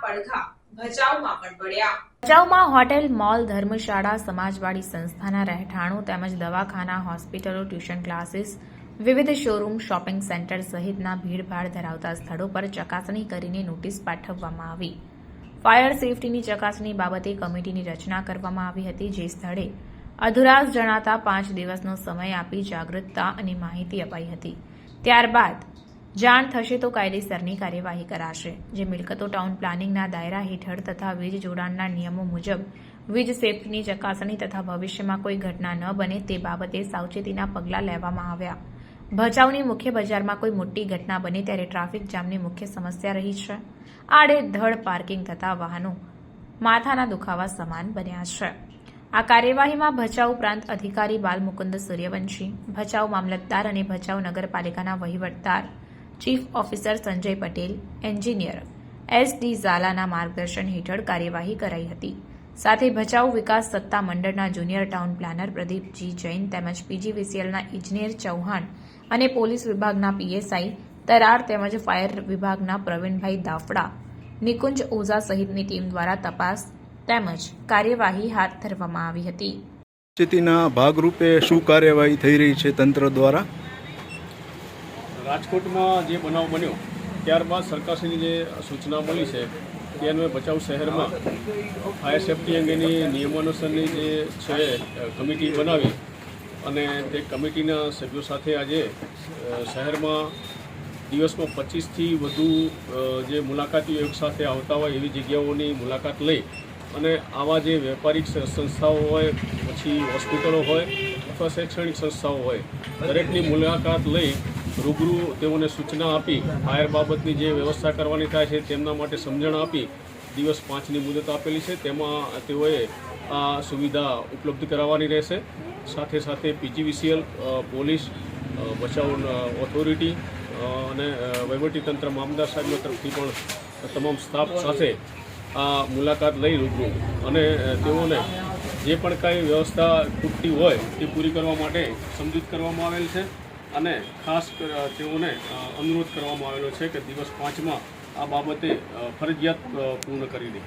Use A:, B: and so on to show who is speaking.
A: પડઘા ભચાઉમાં પણ પડ્યા.
B: ભચાઉમાં hotel, mall, ધર્મશાળા, સમાજવાડી સંસ્થાના રહેઠાણો તેમજ દવાખાના, હોસ્પિટલો, ટ્યુશન ક્લાસીસ, વિવિધ શોરૂમ, શોપિંગ સેન્ટર સહિતના ભીડભાડ ધરાવતા સ્થળો પર ચકાસણી કરીને નોટિસ પાઠવવામાં આવી. ફાયર સેફટીની ચકાસણી બાબતે કમિટીની રચના કરવામાં આવી હતી. જે સ્થળે અધુરાશ જણાતા પાંચ દિવસનો સમય આપી જાગૃતતા અને માહિતી અપાઈ હતી. ત્યારબાદ જાણ થશે તો કાયદેસરની કાર્યવાહી કરાશે. જે મિલકતો ટાઉન પ્લાનિંગના દાયરા હેઠળ તથા વીજ જોડાણના નિયમો મુજબ વીજ સેફટીની ચકાસણી તથા ભવિષ્યમાં કોઈ ઘટના ન બને તે બાબતે સાવચેતીના પગલાં લેવામાં આવ્યા. ભચાઉની મુખ્ય બજારમાં કોઈ મોટી ઘટના બને ત્યારે ટ્રાફિક જામની મુખ્ય સમસ્યા રહી છે. આડે ધડ પાર્કિંગ થતા વાહનો માથાના દુખાવા સમાન બન્યા છે. આ કાર્યવાહીમાં ભચાઉ પ્રાંત અધિકારી બાલમુકુંદ સૂર્યવંશી, ભચાઉ મામલતદાર અને ભચાઉ નગરપાલિકાના વહીવટદાર chief officer Sanjay Patel, engineer S D ઝાલાના માર્ગદર્શન હેઠળ કાર્યવાહી કરાઈ હતી. સાથે ભચાઉ વિકાસ સત્તા મંડળના junior town planner Pradeepji Jain તેમજ પીજીવીસીએલના ઇજનેર ચૌહાણ અને પોલીસ વિભાગના પીએસઆઈ તરાર તેમજ ફાયર વિભાગના પ્રવીણભાઈ દાફડા, નિકુંજ ઓઝા સહિતની ટીમ દ્વારા તપાસ તેમજ કાર્યવાહી હાથ ધરવામાં આવી હતી.
C: સ્થિતિના ભાગરૂપે શું કાર્યવાહી થઈ રહી છે તંત્ર દ્વારા?
D: રાજકોટમાં જે બનાવ બન્યો, ત્યારબાદ સરકારશ્રીની જે સૂચના મળી છે તે અન્વયે ભચાઉ શહેરમાં ફાયર સેફટી અંગેની નિયમાનુસારની જે છે, કમિટી બનાવી અને તે કમિટીના સભ્યો સાથે આજે શહેરમાં દિવસમાં પચીસથી વધુ જે મુલાકાતીઓ એક સાથે આવતા હોય એવી જગ્યાઓની મુલાકાત લઈ અને આવા જે વેપારિક સંસ્થાઓ હોય, પછી હોસ્પિટલો હોય અથવા શૈક્ષણિક સંસ્થાઓ હોય, દરેકની મુલાકાત લઈ રૂબરૂ તેઓને સૂચના આપી ફાયર બાબતની જે વ્યવસ્થા કરવાની થાય છે તેમના માટે સમજણ આપી દિવસ પાંચની મુદત આપેલી છે. તેમાં તેઓએ આ સુવિધા ઉપલબ્ધ કરાવવાની રહેશે. સાથે સાથે પીજીવીસીએલ પોલીસ બચાવ ઓથોરિટી અને વહીવટીતંત્ર મામદાર સાહેબના તરફથી પણ તમામ સ્ટાફ સાથે આ મુલાકાત લઈ રૂબરૂ અને તેઓને જે પણ કાંઈ વ્યવસ્થા તૂટતી હોય તે પૂરી કરવા માટે સમજૂત કરવામાં આવેલ છે. અને ખાસ તેઓને અનુરોધ કરવામાં આવેલો છે કે દિવસ પાંચમાં આ બાબતે ફરજિયાત પૂર્ણ કરી દે.